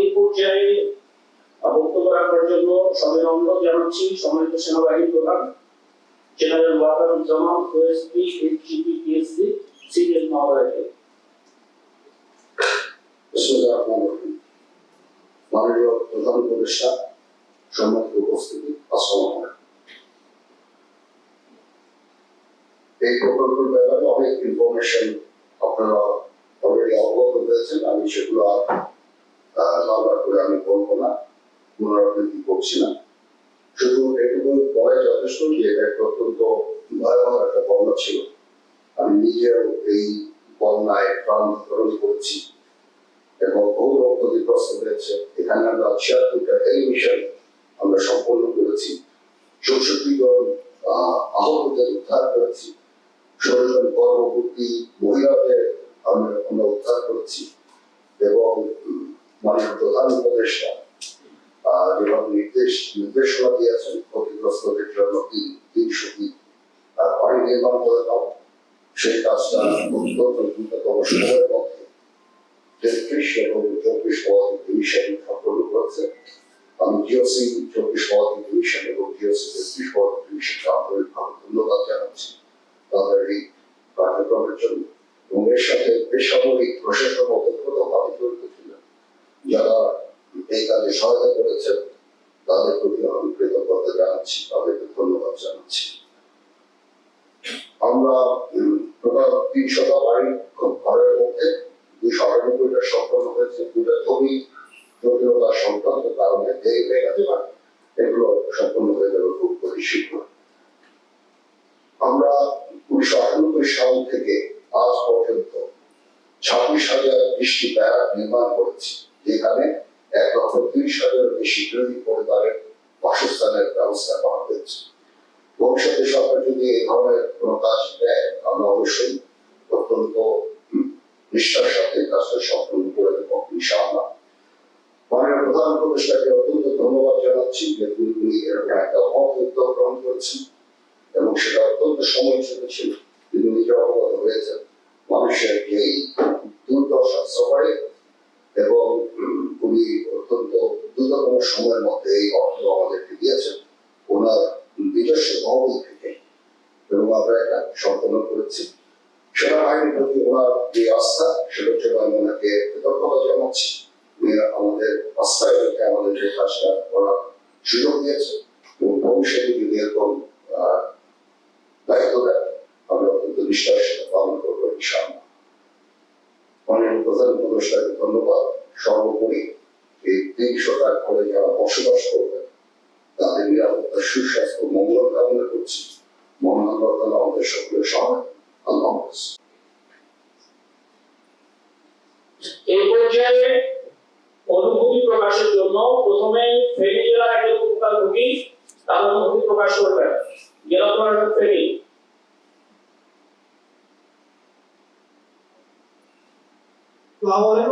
এই পর্যায়ে বক্তব্য রাখার জন্য অনুরোধ জানাচ্ছি সম্মানিত সেনাবাহিনী প্রধান, general Waker-Uz-Zaman, OSP HGP PSC senior মহোদয়কে। উপস্থিতি, আসসালামু ব্যাপারে অনেক ইনফরমেশন আপনারা অলরেডি আমি সেগুলো বারবার করে আমি বলব না পুনরাবৃত্তি করছি না শুধু এটুকু বলাই যথেষ্ট যে এটা একটা অত্যন্ত ভয়াবহ একটা বন্যা ছিল আমি নিজেও এই বন্যায় প্রাণ ধারণ করেছি এবং বহু লোক ক্ষতিগ্রস্ত হয়েছে এখানে আমরা ছিয়াত্তরটা টেলিভিশন আমরা সম্পন্ন করেছি চৌষট্টি জন আহ, আহতদের উদ্ধার করেছি ষোলো জন গর্ভবতী মহিলাদের আমরা উদ্ধার করেছি। এবং মাননীয় প্রধান নির্দেশ এবং চব্বিশ পদাতিক ডিভিশন সম্পন্ন করেছে চব্বিশ পদাতিক এবং জিওসি তেত্রিশ কার্যক্রমের জন্য এবং এর সাথে বেসামরিক প্রশাসন অতপ্রতভাবে জড়িত ছিলেন যারা এই কাজে সহায়তা করেছেন তাদের প্রতি আমি কৃতজ্ঞতা জানাচ্ছি তাদেরকে ধন্যবাদ জানাচ্ছি আমরা উম, টোটাল তিনশোটা বাড়ি ঘরের মধ্যে দুইশো আটানব্বইটা সম্পন্ন হয়েছে দুটা জমি জটিলতার সংক্রান্ত কারণে দেরি হয়ে গেছে না এগুলো সম্পন্ন হয়ে গেল খুব অতি শীঘ্র আমরা উনিশশো আটানব্বই সাল থেকে আজ পর্যন্ত ছাব্বিশ হাজার বৃষ্টি ব্যারাক নির্মাণ করেছি। যেখানে এক লক্ষ তিরিশ হাজার বেশি গৃহী পরিবারের বাসস্থানের ব্যবস্থা করা হয়েছে। ভবিষ্যতে সরকার যদি এই ধরনের কোনো কাজ দেয় আমরা অবশ্যই অত্যন্ত নিষ্ঠার সাথে কাজটা সম্পূর্ণ করে দেবো, ইনশাআল্লাহ। মাননীয় প্রধান উপদেষ্টাকে অত্যন্ত ধন্যবাদ জানাচ্ছি যে তিনি এরকম একটা উদ্যোগ গ্রহণ করেছেন এবং সেটা অত্যন্ত সময়োচিত ছিল। তিনি নিজে অবগত হয়েছেন। মানুষের এই দুর্দশা সফরে এবং উনি অত্যন্ত দ্রুততম সময়ের মধ্যে এই অর্থ আমাদেরকে দিয়েছেন। ওনার নিজস্ব তহবিল থেকে এবং আমরা এটা সম্পন্ন করেছি। সেনাবাহিনীর প্রতি ওনার যে আস্থা সেটার জন্য আমি ওনাকে কৃতজ্ঞতা জানাচ্ছি। আমাদের আস্থায় রেখে আমাদের যে কাজটা করার সুযোগ দিয়েছে এবং ভবিষ্যতে যদি এরকম দায়িত্ব দেয় আমরা অত্যন্ত নিষ্ঠার সাথে পালন করব ইনশাআল্লাহ। ধন্যবাদ। সর্বোপরি এই তিনশোটা ঘরে যারা বসবাস করবেন, তাদের নিরাপত্তা, সুস্বাস্থ্য, মঙ্গল কামনা করছি। মহান আল্লাহ তাআলা আমাদের সকলের সহায় আল্লাহ এই পর্যায়ে অনুভূতি প্রকাশের জন্য প্রথমে ফেনী জেলার একজন উপকারভোগী তার অনুভূতি প্রকাশ করবেন জেলা প্রশাসক ফেনী আসসালামু আলাইকুম স্যার আসসালামাইকুম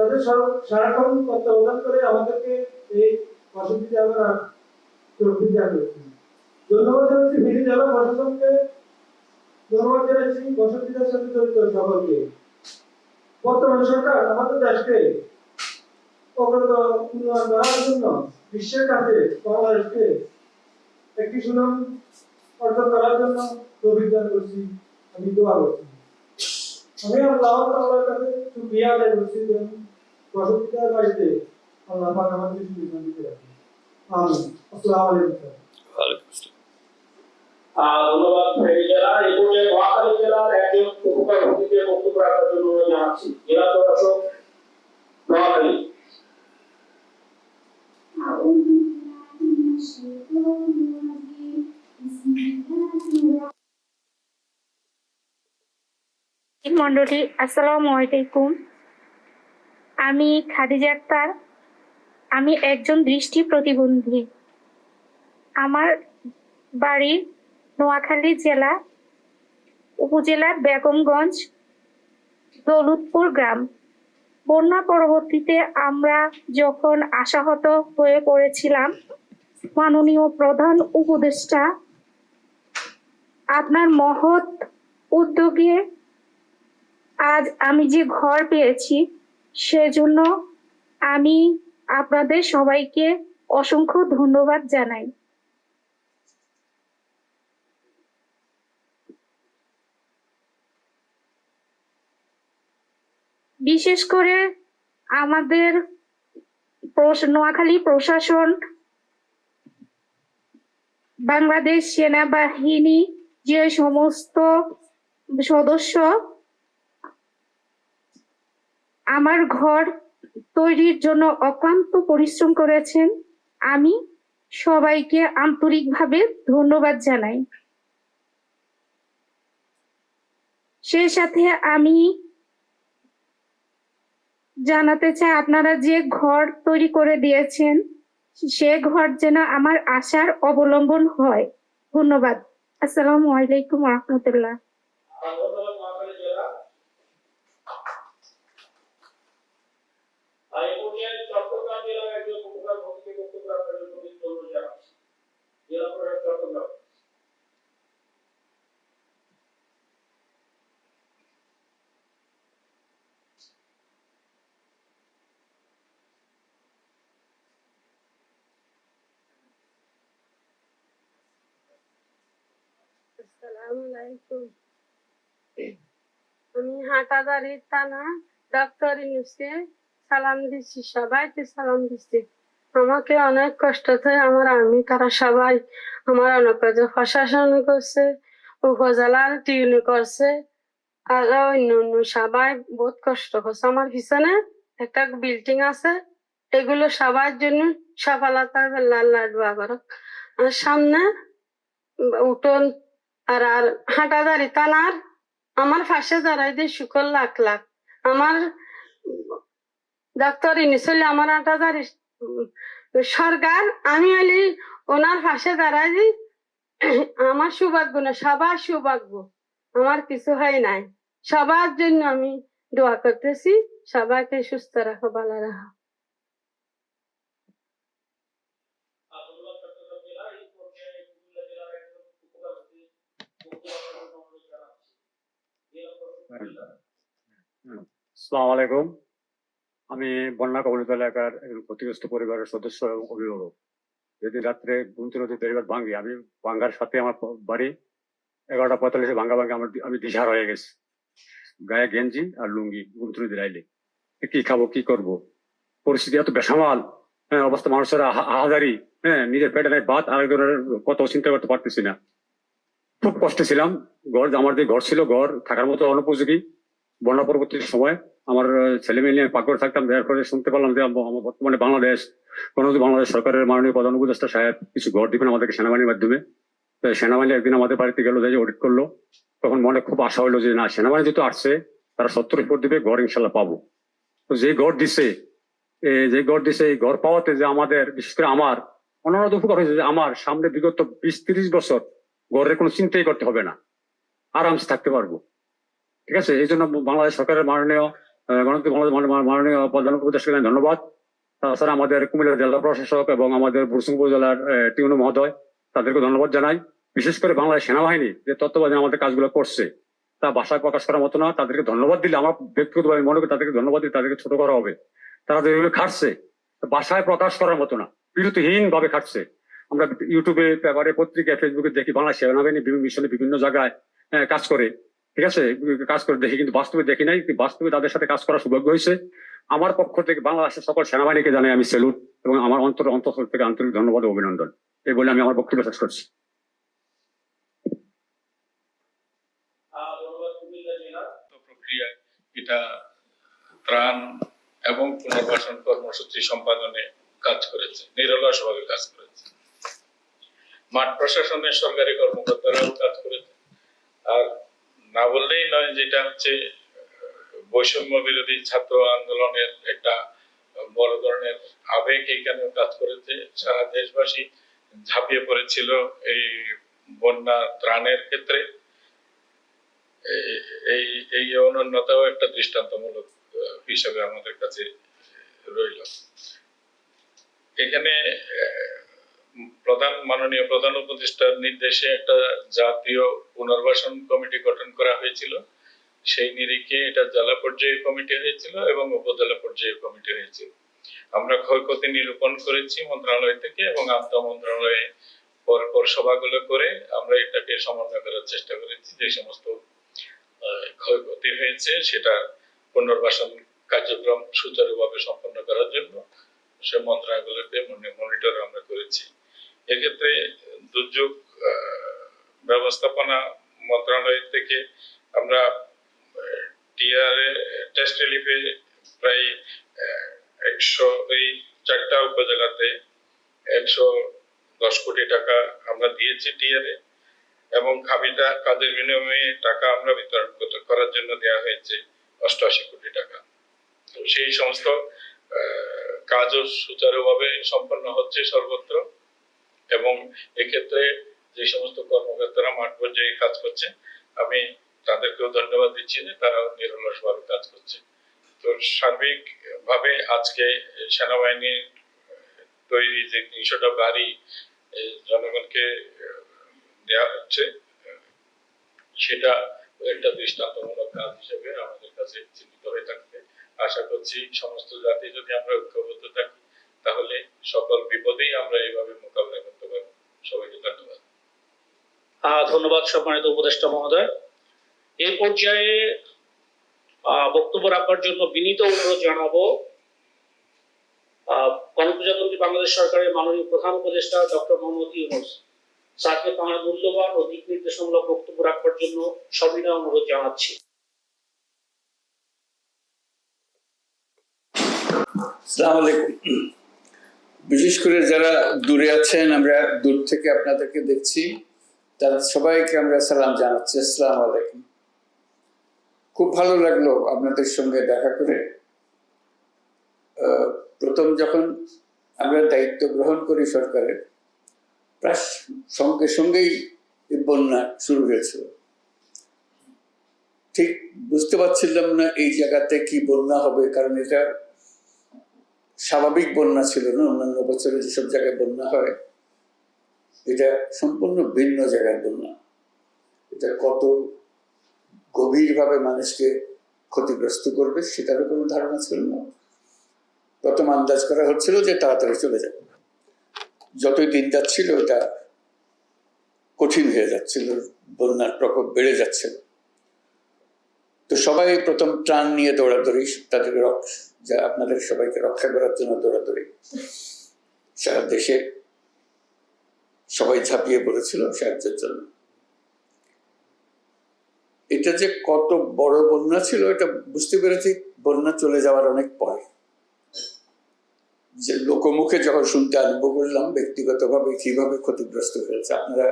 তাদের সর- সারাক্ষণ তত্ত্বাবধান করে আমাদেরকে এই অসুবিধা আমরা সুরক্ষিত করেছি ধন্যবাদ জানাচ্ছি ফেনী জেলা প্রশাসনকে। ধন্যবাদ জানাচ্ছি বসতিদের সাথে জড়িত সকলকে। বর্তমান সরকার আমাদের দেশকে অগ্রত উন্নয়ন করার জন্য বিশ্বের কাছে বাংলাদেশকে একটি সুনাম অর্জন করার জন্য অভিযান করছি। আমি দোয়া করছি। আমি আল্লাহ তাআলার কাছে শুকরিয়া আদায় করছি। মন্ডলী আসসালামু আলাইকুম আমি খাদিজা আক্তার। আমি একজন দৃষ্টি প্রতিবন্ধী। আমার বাড়ি নোয়াখালী জেলা, উপজেলার বেগমগঞ্জ, দৌলতপুর গ্রাম। বন্যা পরবর্তীতে আমরা যখন আশাহত হয়ে পড়েছিলাম, মাননীয় প্রধান উপদেষ্টা আপনার মহৎ উদ্যোগে আজ আমি যে ঘর পেয়েছি সেজন্য আমি আপনাদের সবাইকে অসংখ্য ধন্যবাদ জানাই। বিশেষ করে আমাদের নোয়াখালী প্রশাসন, বাংলাদেশ সেনাবাহিনী যে সমস্ত সদস্য আমার ঘর তৈরির জন্য অক্লান্ত পরিশ্রম করেছেন। আমি সবাইকে আন্তরিকভাবে ধন্যবাদ জানাই। সে সাথে আমি জানাতে চাই, আপনারা যে ঘর তৈরি করে দিয়েছেন, সে ঘর যেন আমার আশার অবলম্বন হয়। ধন্যবাদ। আসসালামু আলাইকুম রহমতুল্লাহ আগরতলা মহাখালী জেলা আর এই পর্যায়ে চট্টগ্রাম জেলার একজন উপকার ভক্তিকে বক্তব্য রাখার জন্য বিনীত অনুরোধ জানাচ্ছি জেলা প্রশাসক চট্টগ্রাম আসসালামু আলাইকুম আমি হাটাদারি থানা ডক্টর ইউনুসকে সালাম দিচ্ছি সবাইকে সালাম দিচ্ছি। আমাকে অনেক কষ্ট হয় আমার আমি তারা সবাই আমার অনেক প্রশাসন করছে, উপজেলার টিউনি করছে, আর অন্য অন্য সবাই বহুত কষ্ট করছে। আমার পিছনে একটা বিল্ডিং আছে, এগুলো সবার জন্য সফলতা লাল লাট বাবার আর সামনে উঠোন আর আর হাঁটাদারি তানার আমার পাশে দাঁড়াই দিয়ে শুকর লাখ লাখ। আমার ডাক্তার ইনিশালি আমার হাঁটাদারি সরকার, আমি আলি ওনার পাশে দাঁড়াই দি, আমার সৌভাগ্য না, সবার সৌভাগ্য। আমার কিছু হয় নাই। সবার জন্য আমি দোয়া করতেছি। সবাইকে সুস্থ রাখো, ভালো রাখো আর ধন্যবাদ চট্টগ্রাম জেলা এই পর্যায়ে কুমিল্লা জেলার একজন উপকার ভক্তি বক্তব্য রাখার জন্য অনুরোধ জানাচ্ছি জেলা প্রশাসক কুমিল্লা আসসালামু আলাইকুম আমি বন্যা কবলিত এলাকার ক্ষতিগ্রস্ত পরিবারের সদস্য এবং অভিভাবক। যেদিন রাত্রে গুমতি নদী পরিবার ভাঙ্গি, আমি ভাঙ্গার সাথে আমার বাড়ি এগারোটা পঁয়তাল্লিশে ভাঙ্গা ভাঙ্গা আমার আমি দিশার হয়ে গেছি। গায়ে গেঞ্জি আর লুঙ্গি গুমতি নদী রাইলে কি খাব, কি করব? পরিস্থিতি এত বেসামাল। হ্যাঁ অবস্থা মানুষের হা- হাহাজারি হ্যাঁ নিজের পেটে নেই ভাত, আরেকজনের কত চিন্তা করতে পারতেছি না। খুব কষ্টে ছিলাম। ঘর আমার যে ঘর ছিল, ঘর থাকার মতো অনুপযোগী। বন্যা পরবর্তী সময় আমার ছেলে মেয়ে নিয়ে পাকড় থাকতাম। দেওয়ার পরে শুনতে পারলাম যে আমার বর্তমানে বাংলাদেশ কোনোদিন বাংলাদেশ সরকারের মাননীয় প্রধান উপদেষ্টা সাহেব কিছু ঘর দিবেন আমাদেরকে সেনাবাহিনীর মাধ্যমে সেনাবাহিনী একদিন আমাদের বাড়িতে গেল যে অডিট করল। তখন মনে খুব আশা হলো যে না, সেনাবাহিনী যেহেতু আসছে, তারা সত্তর রিপোর্ট দিবে, ঘর ইনশাল্লাহ পাবো। তো যে ঘর দিছে যে ঘর দিছে, এই ঘর পাওয়াতে যে আমাদের, বিশেষ করে আমার অন্যান্য উপকার হয়েছে যে আমার সামনে বিগত বিশ তিরিশ বছর ঘরের কোনো চিন্তাই করতে হবে না। আরামসে থাকতে পারব। ঠিক আছে? এই জন্য বাংলাদেশ সরকারের মাননীয় গণতন্ত্র মাননীয়- মাননীয় প্রধান উপদেষ্টা ধন্যবাদ। তাছাড়া আমাদের কুমিল্লা জেলা প্রশাসক এবং আমাদের বুরসুং জেলার টিউনু মহোদয়, তাদেরকে ধন্যবাদ জানাই। বিশেষ করে বাংলাদেশ সেনাবাহিনী যে তত্ত্বাবধানে আমাদের কাজগুলো করছে, তা ভাষায় প্রকাশ করার মতো না। তাদেরকে ধন্যবাদ দিলে, আমার ব্যক্তিগতভাবে মনে করি তাদেরকে ধন্যবাদ দিলে তাদেরকে ছোট করা হবে। তারা যেগুলো খাটছে ভাষায় প্রকাশ করার মতো না। বিরতিহীন ভাবে খাটছে। আমরা ইউটিউবে পেপারে পত্রিকায় ফেসবুকে দেখি, বাংলাদেশ সেনাবাহিনী বিভিন্ন মিশনে বিভিন্ন জায়গায় কাজ করে। ঠিক আছে? কাজ করে দেখি, কিন্তু বাস্তবে দেখি নাই। বাস্তবে তাদের সাথে কাজ করার সৌভাগ্য হয়েছে। আমার পক্ষ থেকে বাংলাদেশের সকল সেনাবাহিনীকে জানাই আমি সেলুট এবং আমার অন্তর, অন্তঃস্থল থেকে আন্তরিক ধন্যবাদ অভিনন্দন। এই বলে আমি আমার বক্তব্য শেষ করছি। এটা ত্রাণ এবং পুনর্বাসন কর্মসূচি সম্পাদনে কাজ করেছে। নিরলসভাবে কাজ করেছে। মাঠ প্রশাসনের সরকারি কর্মকর্তারাও কাজ করেছে আর না বললেই নয় যেটা হচ্ছে, বৈষম্য বিরোধী ছাত্র আন্দোলনের একটা বড় ধরনের আবেগ এখানে কাজ করেছে। সারা দেশবাসী ঝাঁপিয়ে পড়েছিল এই বন্যা ত্রাণের ক্ষেত্রে। এই- এই অনন্যতাও একটা দৃষ্টান্তমূলক হিসাবে আমাদের কাছে রইল। এখানে প্রধান মাননীয় প্রধান উপদেষ্টার নির্দেশে একটা জাতীয় পুনর্বাসন কমিটি গঠন করা হয়েছিল। সেই নিরিখে এটা জেলা পর্যায়ে কমিটি হয়েছিল এবং উপজেলা পর্যায়ে কমিটি হয়েছিল। আমরা ক্ষয়ক্ষতি নিরূপণ করেছি মন্ত্রণালয় থেকে এবং আন্তঃ মন্ত্রণালয়ে পর পর সভাগুলো করে আমরা এটাকে সমন্বয় করার চেষ্টা করেছি। যে সমস্ত ক্ষয়ক্ষতি হয়েছে সেটা পুনর্বাসন কার্যক্রম সুচারুভাবে সম্পন্ন করার জন্য সে মন্ত্রণালয়গুলোতে মনিটর আমরা করেছি। এক্ষেত্রে দুর্যোগ ব্যবস্থাপনা মন্ত্রণালয় থেকে আমরা টিআরএ টেস্ট রিলিফে প্রায় একশো, এই চারটা উপজেলাতে একশো দশ কোটি টাকা আমরা দিয়েছি টিআরএ এবং খাবিটা কাজের বিনিময়ে টাকা আমরা বিতরণ করার জন্য দেওয়া হয়েছে অষ্টআশি কোটি টাকা। সেই সমস্ত কাজও সুচারুভাবে সম্পন্ন হচ্ছে সর্বত্র। এবং এক্ষেত্রে যে সমস্ত কর্মকর্তারা মাঠ পর্যায়ে কাজ করছে, আমি তাদেরকেও ধন্যবাদ দিচ্ছি যে তারা নিরলসভাবে কাজ করছে। তো সার্বিক ভাবে আজকে সেনাবাহিনীর তৈরি যে তিনশোটা বাড়ি জনগণকে দেওয়া হচ্ছে, সেটা একটা দৃষ্টান্তমূলক কাজ হিসেবে আমাদের কাছে চিহ্নিত হয়ে থাকবে। আশা করছি সমস্ত জাতি যদি আমরা ঐক্যবদ্ধ থাকি তাহলে সকল বিপদেই আমরা এইভাবে মোকাবিলা করতে পারব সবাইকে ধন্যবাদ। ধন্যবাদ সম্মানিত উপদেষ্টা মহোদয়। এই পর্যায়ে বক্তব্য রাখবার জন্য বিনীত অনুরোধ জানাব গণপ্রজাতন্ত্রী বাংলাদেশ সরকারের মাননীয় প্রধান উপদেষ্টা ডক্টর মোহাম্মদ ইউনুস স্যারকে তাঁর মূল্যবান ও দিক নির্দেশমূলক বক্তব্য রাখবার জন্য সবিনয় অনুরোধ জানাচ্ছি। আসসালামু আলাইকুম। বিশেষ করে যারা দূরে আছেন, আমরা দূর থেকে আপনাদেরকে দেখছি তাদের সবাইকে আমরা সালাম জানাচ্ছি। আসসালামু আলাইকুম। খুব ভালো লাগল আপনাদের সঙ্গে দেখা করে। প্রথম যখন আমরা দায়িত্ব গ্রহণ করি সরকারের, প্রায় সঙ্গে সঙ্গেই বন্যা শুরু হয়েছিল। ঠিক বুঝতে পারছিলাম না এই জায়গাতে কি বন্যা হবে, কারণ এটা স্বাভাবিক বন্যা ছিল না, অন্যান্য বছরে যেসব জায়গায় বন্যা হয়, এটা সম্পূর্ণ ভিন্ন জায়গার বন্যা। এটা কত গভীরভাবে মানুষকে ক্ষতিগ্রস্ত করবে সেটারও কোনো ধারণা ছিল না। প্রথম আন্দাজ করা হচ্ছিল যে তাড়াতাড়ি চলে যাবে। যতই দিন যাচ্ছিল, এটা কঠিন হয়ে যাচ্ছিল, বন্যার প্রকোপ বেড়ে যাচ্ছিল তো সবাই প্রথম ত্রাণ নিয়ে দৌড়াদৌড়ি, তাদের যা আপনাদের সবাইকে রক্ষা করার জন্য দৌড়াদৌড়ি। সারা দেশে সবাই ঝাঁপিয়ে পড়েছিল সাহায্যের জন্য। এটা যে কত বড় বন্যা ছিল, এটা বুঝতে পেরেছি বন্যা চলে যাওয়ার অনেক পরে। যে লোকমুখে যখন শুনতে আরম্ভ করলাম, ব্যক্তিগতভাবে কীভাবে ক্ষতিগ্রস্ত হয়েছে, আপনারা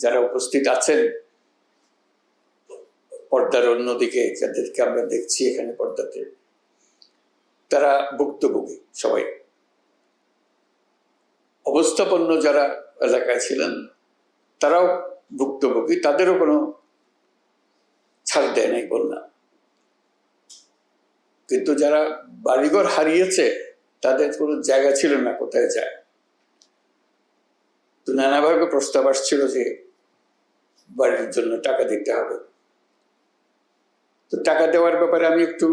যারা উপস্থিত আছেন, পর্দার অন্যদিকে যাদেরকে আমরা দেখছি এখানে পর্দাতে তারা ভুক্তভোগী সবাই। অবস্থাপন্ন যারা এলাকায় ছিলেন, তারাও ভুক্তভোগী, তাদেরও কোনো ছাড় দেয় নাই বন্যা। কিন্তু যারা বাড়িঘর হারিয়েছে, তাদের কোনো জায়গা ছিল না কোথায় যায়। তো নানাভাবে প্রস্তাব আসছিল যে বাড়ির জন্য টাকা দিতে হবে। তো টাকা দেওয়ার ব্যাপারে আমি একটু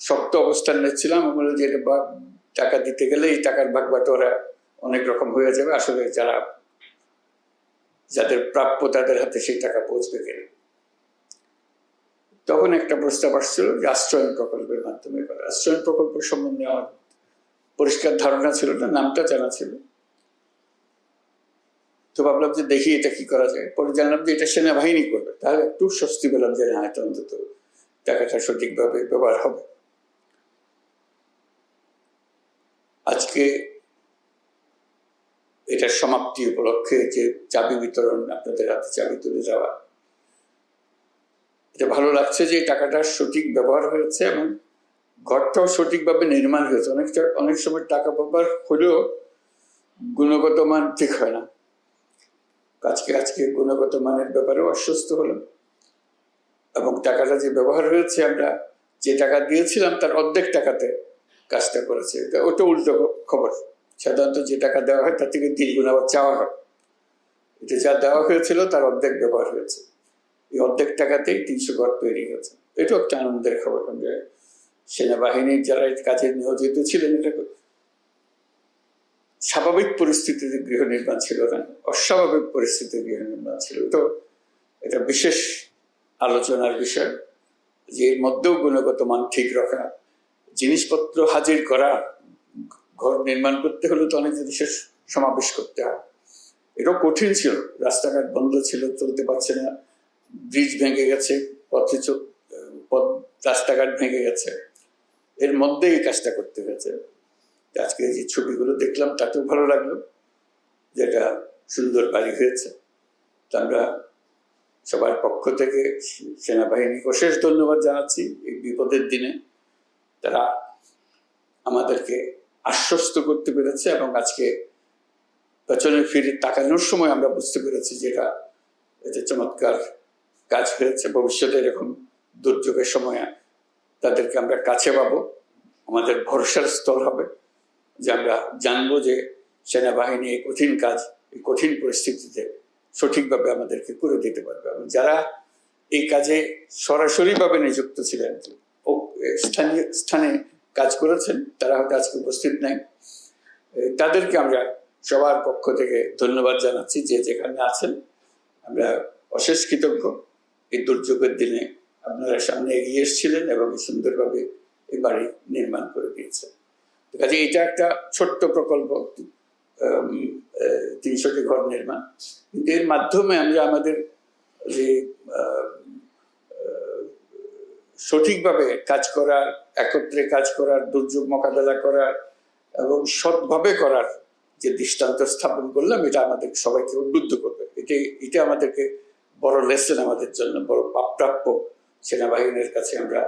শক্ত অবস্থান নিচ্ছিলাম। বললাম যে টাকা দিতে গেলে এই টাকার ভাগ বাটোয়ারা অনেক রকম হয়ে যাবে। আসলে যারা, যাদের প্রাপ্য তাদের হাতে সেই টাকা পৌঁছবে কেন? তখন একটা প্রস্তাব আসছিল যে, আশ্রয়ণ প্রকল্পের মাধ্যমে। করা আশ্রয়ণ প্রকল্প সম্বন্ধে আমার পরিষ্কার ধারণা ছিল না, নামটা জানা ছিল। তো ভাবলাম যে, দেখি এটা কি করা যায়। পরে জানলাম যে, এটা সেনাবাহিনী করবে। তাহলে একটু স্বস্তি পেলাম যে না এটা অন্তত টাকাটা সঠিকভাবে ব্যবহার হবে। আজকে এটার সমাপ্তি উপলক্ষে যে চাবি বিতরণ আপনাদের হাতে চাবি তুলে যাওয়া এটা ভালো লাগছে যে এই টাকাটার সঠিক ব্যবহার হয়েছে এবং ঘরটাও সঠিকভাবে নির্মাণ হয়েছে। অনেকটা অনেক সময় টাকা ব্যবহার হলেও গুণগত মান ঠিক হয় না। আজকে আজকে গুণগত মানের ব্যাপারেও আশ্বস্ত হলাম। এবং টাকাটা যে ব্যবহার হয়েছে, আমরা যে টাকা দিয়েছিলাম, তার অর্ধেক টাকাতে কাজটা করেছে। ওটা উল্টো খবর। সাধারণত যে টাকা দেওয়া হয়, তার থেকে তিন গুণ আবার চাওয়া হয়। এটা যা দেওয়া হয়েছিল, তার অর্ধেক ব্যবহার হয়েছে। এই অর্ধেক টাকাতেই তিনশো ঘর তৈরি হয়েছে। এটাও একটা আনন্দের খবর। যে সেনাবাহিনীর যারা কাজে নিয়োজিত ছিলেন, এটা স্বাভাবিক পরিস্থিতিতে গৃহ নির্মাণ ছিল না। অস্বাভাবিক পরিস্থিতিতে গৃহ নির্মাণ ছিল। তো এটা বিশেষ আলোচনার বিষয়, যে এর মধ্যেও গুণগত মান ঠিক রাখা, জিনিসপত্র হাজির করা, ঘর নির্মাণ করতে হলে তো অনেক জিনিসের সমাবেশ করতে হয়। এটাও কঠিন ছিল, রাস্তাঘাট বন্ধ ছিল, চলতে পারছে না, ব্রিজ ভেঙে গেছে, পথে পথ, রাস্তাঘাট ভেঙে গেছে। এর মধ্যে এই কাজটা করতে হয়েছে। আজকে যে ছবিগুলো দেখলাম, তাতেও ভালো লাগল যেটা সুন্দর বাড়ি হয়েছে। আমরা সবার পক্ষ থেকে সেনাবাহিনীকে অশেষ ধন্যবাদ জানাচ্ছি এই বিপদের দিনে। তারা আমাদেরকে আশ্বস্ত করতে পেরেছে এবং আজকে পেছনে ফিরে তাকানোর সময় আমরা বুঝতে পেরেছি যে এটা চমৎকার কাজ হয়েছে। ভবিষ্যতে এরকম দুর্যোগের সময় তাদেরকে আমরা কাছে পাবো। আমাদের ভরসার স্তর হবে যে আমরা জানব যে সেনাবাহিনী এই কঠিন কাজ, এই কঠিন পরিস্থিতিতে সঠিকভাবে আমাদেরকে করে দিতে পারবে। এবং যারা এই কাজে সরাসরিভাবে নিযুক্ত ছিলেন, ও স্থানীয়, স্থানে কাজ করেছেন, তারা হয়তো আজকে উপস্থিত নাই তাদেরকে আমরা সবার পক্ষ থেকে ধন্যবাদ জানাচ্ছি যে যেখানে আছেন। আমরা অশেষ কৃতজ্ঞ। এই দুর্যোগের দিনে আপনারা সামনে এগিয়ে এসেছিলেন এবং সুন্দরভাবে এই বাড়ি নির্মাণ করে দিয়েছেন। কাজে এটা একটা ছোট্ট প্রকল্প। তিনশোটি ঘর নির্মাণ। কিন্তু এর মাধ্যমে আমরা আমাদের যে সঠিকভাবে কাজ করার, একত্রে কাজ করার, দুর্যোগ মোকাবেলা করার এবং সৎভাবে করার যে দৃষ্টান্ত স্থাপন করলাম, এটা আমাদের সবাইকে উদ্বুদ্ধ করবে। এটা এটা আমাদেরকে বড় লেসন আমাদের জন্য, বড় প্রাপ্য সেনাবাহিনীর কাছে আমরা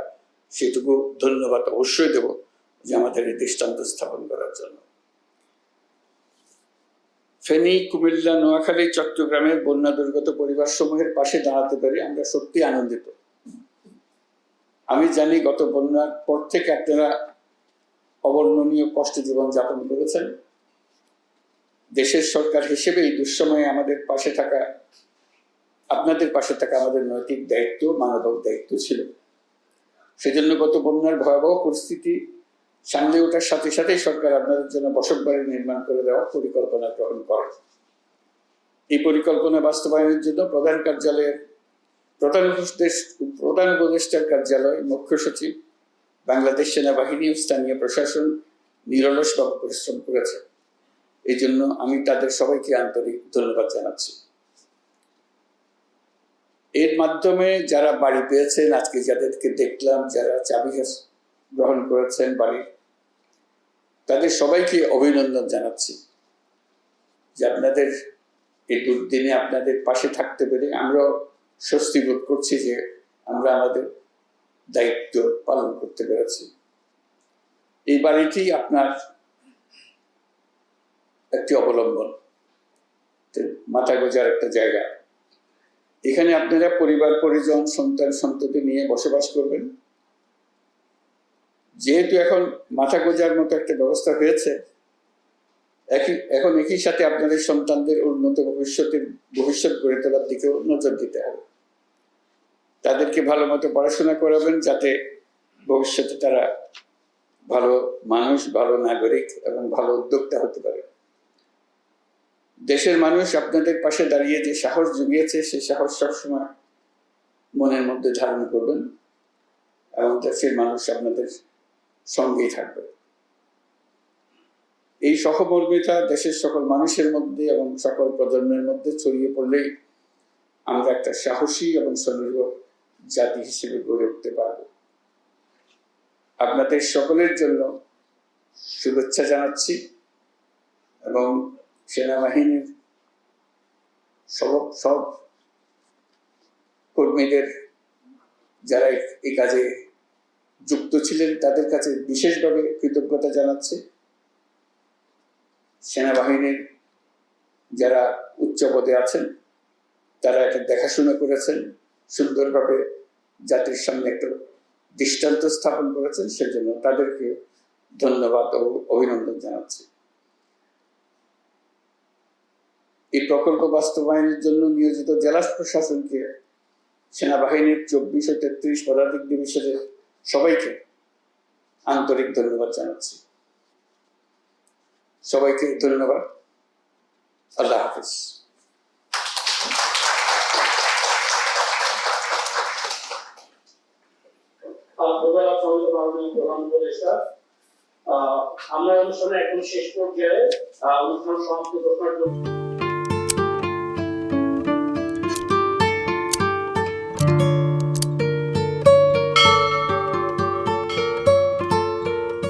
সেটুকু ধন্যবাদ অবশ্যই দেব যে আমাদের এই দৃষ্টান্ত স্থাপন করার জন্য। ফেনী, কুমিল্লা, নোয়াখালী চট্টগ্রামের বন্যা দুর্গত পরিবার সমূহের পাশে দাঁড়াতে পারি আমরা সত্যি আনন্দিত। আমি জানি গত বন্যার পর থেকে আপনারা অবর্ণনীয় কষ্টে জীবন যাপন করেছেন। দেশের সরকার হিসেবে এই দুঃসময়ে আমাদের পাশে থাকা, আপনাদের পাশে থাকা আমাদের নৈতিক দায়িত্ব, মানবিক দায়িত্ব ছিল। সেজন্য গত বন্যার ভয়াবহ পরিস্থিতি সামলে ওঠার সাথে সাথেই সরকার আপনাদের জন্য বসত বাড়ি নির্মাণ করে দেওয়ার পরিকল্পনা গ্রহণ করে। এই পরিকল্পনা বাস্তবায়নের জন্য প্রধান কার্যালয়ের, প্রধান উপদেশ, প্রধান উপদেষ্টার কার্যালয় মুখ্য সচিব, বাংলাদেশ সেনাবাহিনী ও স্থানীয় প্রশাসন নিরলসভাবে পরিশ্রম করেছে। এই জন্য আমি তাদের সবাইকে আন্তরিক ধন্যবাদ জানাচ্ছি। এর মাধ্যমে যারা বাড়ি পেয়েছেন, আজকে যাদেরকে দেখলাম, যারা চাবি গ্রহণ করেছেন বাড়ির তাদের সবাইকে অভিনন্দন জানাচ্ছি যে আপনাদের এই দুর্দিনে আপনাদের পাশে থাকতে পেরে আমরাও স্বস্তি বোধ করছি যে আমরা আমাদের দায়িত্ব পালন করতে পেরেছি। এই বাড়িটি আপনার একটি অবলম্বন। মাথা গোজার একটা জায়গা। এখানে আপনারা পরিবার, পরিজন, সন্তান, সন্ততি নিয়ে বসবাস করবেন। যেহেতু এখন মাথা গোজার মতো একটা ব্যবস্থা হয়েছে, একই, এখন একই সাথে আপনাদের সন্তানদের উন্নত ভবিষ্যতের, ভবিষ্যৎ গড়ে তোলার দিকেও নজর দিতে হবে। তাদেরকে ভালো মতো পড়াশোনা করাবেন যাতে ভবিষ্যতে তারা ভালো মানুষ, ভালো নাগরিক এবং ভালো উদ্যোক্তা হতে পারে। দেশের মানুষ আপনাদের পাশে দাঁড়িয়ে যে সাহস জুগিয়েছে সেই সাহস সবসময় মনের মধ্যে ধারণ করবেন। এবং দেশের মানুষ আপনাদের সঙ্গেই থাকবে। এই সহমর্মিতা দেশের সকল মানুষের মধ্যে এবং সকল প্রজন্মের মধ্যে ছড়িয়ে পড়লেই আমরা একটা সাহসী এবং স্বনির্ভর জাতি হিসেবে গড়ে উঠতে পারব। আপনাদের সকলের জন্য শুভেচ্ছা জানাচ্ছি এবং সেনাবাহিনীর সব সব কর্মীদের যারা এই কাজে যুক্ত ছিলেন তাদের কাছে বিশেষভাবে কৃতজ্ঞতা জানাচ্ছি। সেনাবাহিনীর যারা উচ্চ পদে আছেন, তারা এটা দেখাশোনা করেছেন, সুন্দরভাবে জাতির সামনে একটা দৃষ্টান্ত স্থাপন করেছেন, সেজন্য তাদেরকে ধন্যবাদ ও অভিনন্দন জানাচ্ছি। এই প্রকল্প বাস্তবায়নের জন্য নিয়োজিত জেলা প্রশাসনকে সেনাবাহিনীর চব্বিশ ও তেত্রিশ পদাতিক ডিভিশনের সবাইকে আন্তরিক ধন্যবাদ জানাচ্ছি। সবাইকে ধন্যবাদ। আল্লাহ হাফিজ। আমরা অনুষ্ঠানে একদম শেষ পর্যায়ে অনুষ্ঠান সমাপ্তি ঘোষণার জন্য